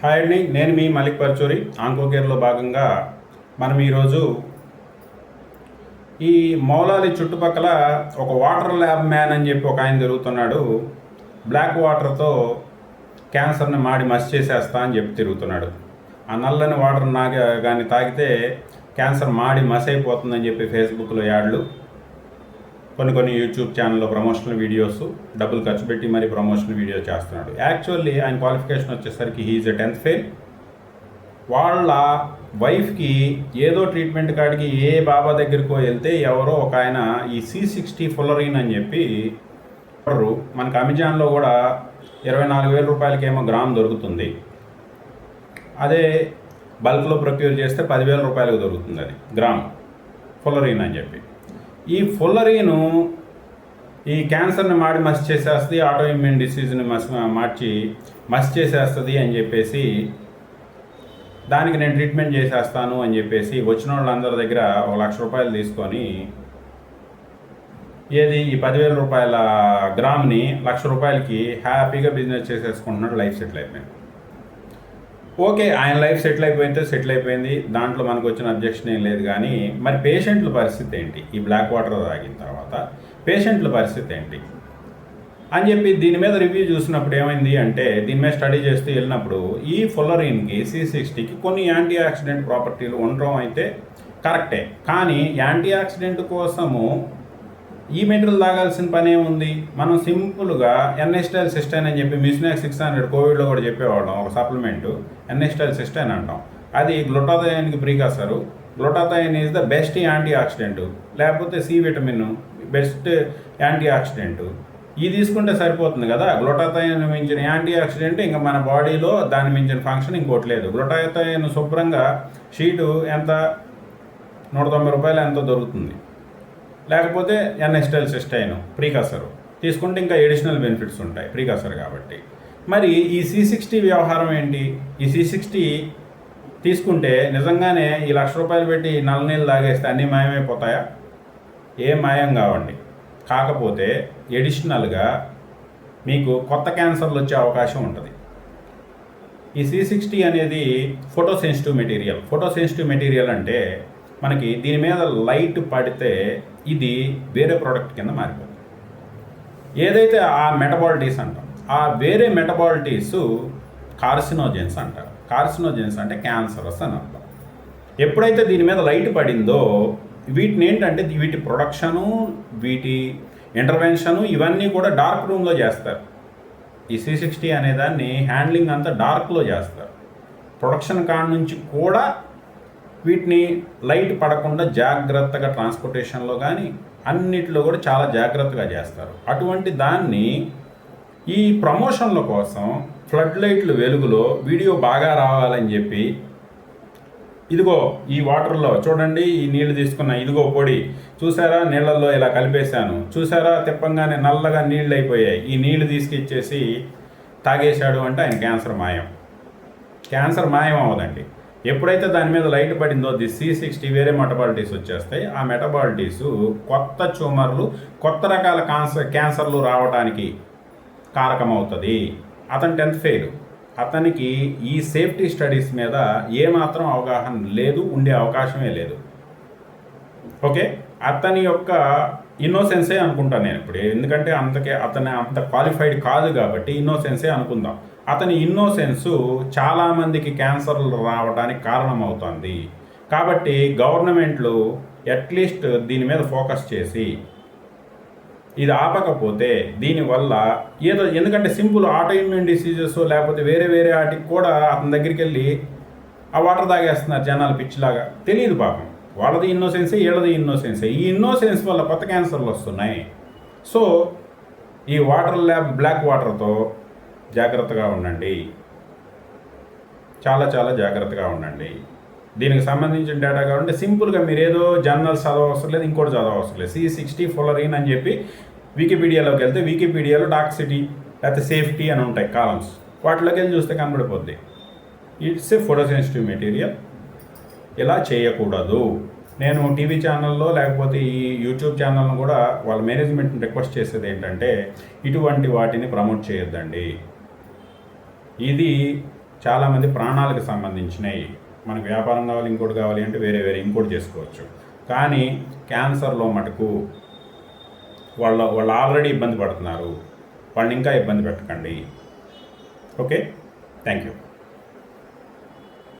Hi అండి నేను మీ మలిక్ పర్చూరి. ఆంకోకేర్లో భాగంగా మనం ఈరోజు ఈ మౌలాలి చుట్టుపక్కల ఒక వాటర్ ల్యాబ్ మ్యాన్ అని చెప్పి ఒక ఆయన తిరుగుతున్నాడు. బ్లాక్ వాటర్తో క్యాన్సర్ని మాడి మసి చేసేస్తా అని చెప్పి తిరుగుతున్నాడు. ఆ నల్లని వాటర్ నాగా కానీ తాగితే క్యాన్సర్ మాడి మసి అయిపోతుందని చెప్పి ఫేస్బుక్లో యాడ్లు. కొన్ని కొన్ని యూట్యూబ్ ఛానల్లో ప్రమోషనల్ వీడియోస్ డబ్బులు ఖర్చు పెట్టి మరి ప్రమోషనల్ వీడియో చేస్తున్నాడు. యాక్చువల్లీ ఆయన క్వాలిఫికేషన్ వచ్చేసరికి హీఈస్ ఎ టెన్త్ ఫెయిల్ వాళ్ళ వైఫ్కి ఏదో ట్రీట్మెంట్ కాడికి ఏ బాబా దగ్గరికో వెళ్తే ఎవరో ఒక ఆయన ఈ సి సిక్స్టీ ఫుల్లరీన్ అని చెప్పి మనకు అమెజాన్లో కూడా ఇరవై నాలుగు వేల రూపాయలకేమో గ్రామ్ దొరుకుతుంది. అదే బల్క్లో ప్రొక్యూర్ చేస్తే పదివేల రూపాయలకు దొరుకుతుంది అది గ్రామ్. ఫుల్లరీన్ అని చెప్పి. ఈ ఫుల్లరీను ఈ క్యాన్సర్ని మాడి మసి చేసేస్తుంది ఆటో ఇమ్యూన్ డిసీజ్ని మసి మార్చి మసి చేసేస్తుంది అని చెప్పేసి దానికి నేను ట్రీట్మెంట్ చేసేస్తాను అని చెప్పేసి వచ్చిన వాళ్ళందరి దగ్గర ఒక లక్ష రూపాయలు తీసుకొని ఏది ఈ పదివేల రూపాయల గ్రామ్ని లక్ష రూపాయలకి హ్యాపీగా బిజినెస్ చేసేసుకుంటున్నాడు లైఫ్ సెటిల్ అయిపోయింది ఓకే ఆయన లైఫ్ సెటిల్ అయిపోయితే సెటిల్ అయిపోయింది. దాంట్లో మనకు వచ్చిన అబ్జెక్షన్ ఏం లేదు కానీ మరి పేషెంట్ల పరిస్థితి ఏంటి? ఈ బ్లాక్ వాటర్ తాగిన తర్వాత పేషెంట్ల పరిస్థితి ఏంటి? అని చెప్పి దీని మీద రివ్యూ చూసినప్పుడు ఏమైంది అంటే దీని మీద స్టడీ చేస్తూ వెళ్ళినప్పుడు ఈ ఫుల్లరిన్కి సి సిక్స్టీకి కొన్ని యాంటీ ఆక్సిడెంట్ ప్రాపర్టీలు ఉండడం అయితే కరెక్టే. కానీ యాంటీ ఆక్సిడెంట్ కోసము ఈ మెటీరియల్ తాగాల్సిన పని ఏముంది? మనం సింపుల్గా ఎన్ఎస్టైల్ సిస్టైన్ అని చెప్పి మిస్నాక్ సిక్స్ హండ్రెడ్ కోవిడ్లో కూడా చెప్పేవాళ్ళం ఒక సప్లిమెంట్. ఎన్ఎస్టైల్ సిస్టైన్ అంటాం. అది గ్లూటాథయాన్కి precursor. Glutathione is the best antioxidant లేకపోతే C vitamin best antioxidant ఇది తీసుకుంటే సరిపోతుంది కదా? గ్లూటాథయాన్ మించిన యాంటీ ఆక్సిడెంట్ ఇంకా మన బాడీలో దాని మించిన ఫంక్షన్ ఇంకోటి లేదు. గ్లూటాథయాన్ శుభ్రంగా షీటు ఎంత? నూట తొంభై రూపాయలు ఎంతో దొరుకుతుంది? లేకపోతే ఎన్ఎస్టైల్ సిస్టైన్ ప్రీకాసర్. తీసుకుంటే ఇంకా ఎడిషనల్ బెనిఫిట్స్ ఉంటాయి ప్రీకాసర్ కాబట్టి. మరి ఈ సి సిక్స్టీ వ్యవహారం ఏంటి? ఈ సి సిక్స్టీ తీసుకుంటే నిజంగానే ఈ లక్ష రూపాయలు పెట్టి నల్ల నీళ్ళు తాగేస్తే అన్నీ మాయమైపోతాయా? ఏ మాయం కావండి. కాకపోతే ఎడిషనల్గా మీకు కొత్త క్యాన్సర్లు వచ్చే అవకాశం ఉంటుంది. ఈ సి సిక్స్టీ అనేది photosensitive material. Photosensitive material అంటే మనకి దీని మీద లైట్ పడితే ఇది వేరే ప్రోడక్ట్ కింద మారిపోతుంది. ఏదైతే ఆ మెటబాలిటీస్ అంటాం ఆ వేరే మెటబాలిటీస్ కార్సినోజెన్స్ అంటారు. కార్సినోజెన్స్ అంటే క్యాన్సరస్ అని అర్థం. ఎప్పుడైతే దీని మీద లైట్ పడిందో వీటిని ఏంటంటే వీటి ప్రొడక్షను వీటి ఇంటర్వెన్షను ఇవన్నీ కూడా డార్క్ రూమ్లో చేస్తారు. ఈ సి సిక్స్టీ అనే దాన్ని హ్యాండ్లింగ్ అంతా డార్క్లో చేస్తారు. ప్రొడక్షన్ కాడ నుంచి కూడా వీటిని లైట్ పడకుండా జాగ్రత్తగా ట్రాన్స్పోర్టేషన్లో కానీ అన్నిటిలో కూడా చాలా జాగ్రత్తగా చేస్తారు. అటువంటి దాన్ని ఈ ప్రమోషన్ల కోసం ఫ్లడ్ లైట్లు వెలుగులో వీడియో బాగా రావాలని చెప్పి ఇదిగో ఈ వాటర్లో చూడండి ఈ నీళ్ళు తీసుకున్న ఇదిగో పొడి. చూసారా? నీళ్ళల్లో ఇలా కలిపేశాను. చూసారా? తిప్పంగానే నల్లగా నీళ్ళు అయిపోయాయి. ఈ నీళ్ళు తీసుకొచ్చేసి తాగేశాడు అంటే ఆయన క్యాన్సర్ మాయం. క్యాన్సర్ మాయం అవ్వదండి. ఎప్పుడైతే దాని మీద లైట్ పడిందో ది సి సిక్స్టీ వేరే మెటబాలిటీస్ వచ్చేస్తాయి. ఆ మెటబాలిటీస్ కొత్త ట్యూమర్లు కొత్త రకాల కాన్సర్ క్యాన్సర్లు రావడానికి కారకమవుతుంది. అతను టెన్త్ ఫెయిల్. అతనికి ఈ సేఫ్టీ స్టడీస్ మీద ఏమాత్రం అవగాహన లేదు ఉండే అవకాశమే లేదు. ఓకే? అతని యొక్క ఇన్నోసెన్సే అనుకుంటాను నేను ఇప్పుడు. ఎందుకంటే అంతకే అతని అంత క్వాలిఫైడ్ కాదు కాబట్టి ఇన్నోసెన్సే అనుకుందాం. అతని ఇన్నోసెన్సు చాలామందికి క్యాన్సర్లు రావడానికి కారణమవుతుంది. కాబట్టి గవర్నమెంట్లు అట్లీస్ట్ దీని మీద ఫోకస్ చేసి ఇది ఆపకపోతే దీనివల్ల ఏదో ఎందుకంటే సింపుల్ ఆటోఇమ్యూన్ డిసీజెస్ లేకపోతే వేరే వేరే వాటికి కూడా అతని దగ్గరికి వెళ్ళి ఆ వాటర్ తాగేస్తున్నారు జనాలు పిచ్చిలాగా. తెలియదు పాపం. వాళ్ళది ఇన్నోసెన్సే వీళ్ళది ఇన్నోసెన్సే. ఈ ఇన్నోసెన్స్ వల్ల కొత్త క్యాన్సర్లు వస్తున్నాయి. సో ఈ వాటర్ ల్యాబ్ బ్లాక్ వాటర్తో జాగ్రత్తగా ఉండండి. చాలా చాలా జాగ్రత్తగా ఉండండి. దీనికి సంబంధించిన డేటా కావాలంటే సింపుల్గా మీరు ఏదో జర్నల్స్ చదవవసరం లేదు ఇంకోటి చదవవసరం లేదు. సి సిక్స్టీ ఫోలరీన్ అని చెప్పి వికీపీడియాలోకి వెళ్తే వికీపీడియాలో టాక్సిటీ లేకపోతే సేఫ్టీ అని ఉంటాయి కాలమ్స్ వాటిలోకి వెళ్ళి చూస్తే కనబడిపోద్ది. ఇట్స్ ఏ ఫోటోసెన్సిటివ్ మెటీరియల్ ఇలా చేయకూడదు. నేను టీవీ ఛానల్లో లేకపోతే ఈ యూట్యూబ్ ఛానల్ను కూడా వాళ్ళ మేనేజ్మెంట్ని రిక్వెస్ట్ చేసేది ఏంటంటే ఇటువంటి వాటిని ప్రమోట్ చేయొద్దండి. ఇది చాలామంది ప్రాణాలకు సంబంధించినవి మనకు వ్యాపారం కావాలి ఇంకోటి కావాలి అంటే వేరే వేరే ఇంకోటి చేసుకోవచ్చు. కానీ క్యాన్సర్లో మటుకు వాళ్ళ వాళ్ళు ఆల్రెడీ ఇబ్బంది పడుతున్నారు. వాళ్ళని ఇంకా ఇబ్బంది పెట్టకండి. ఓకే? Thank you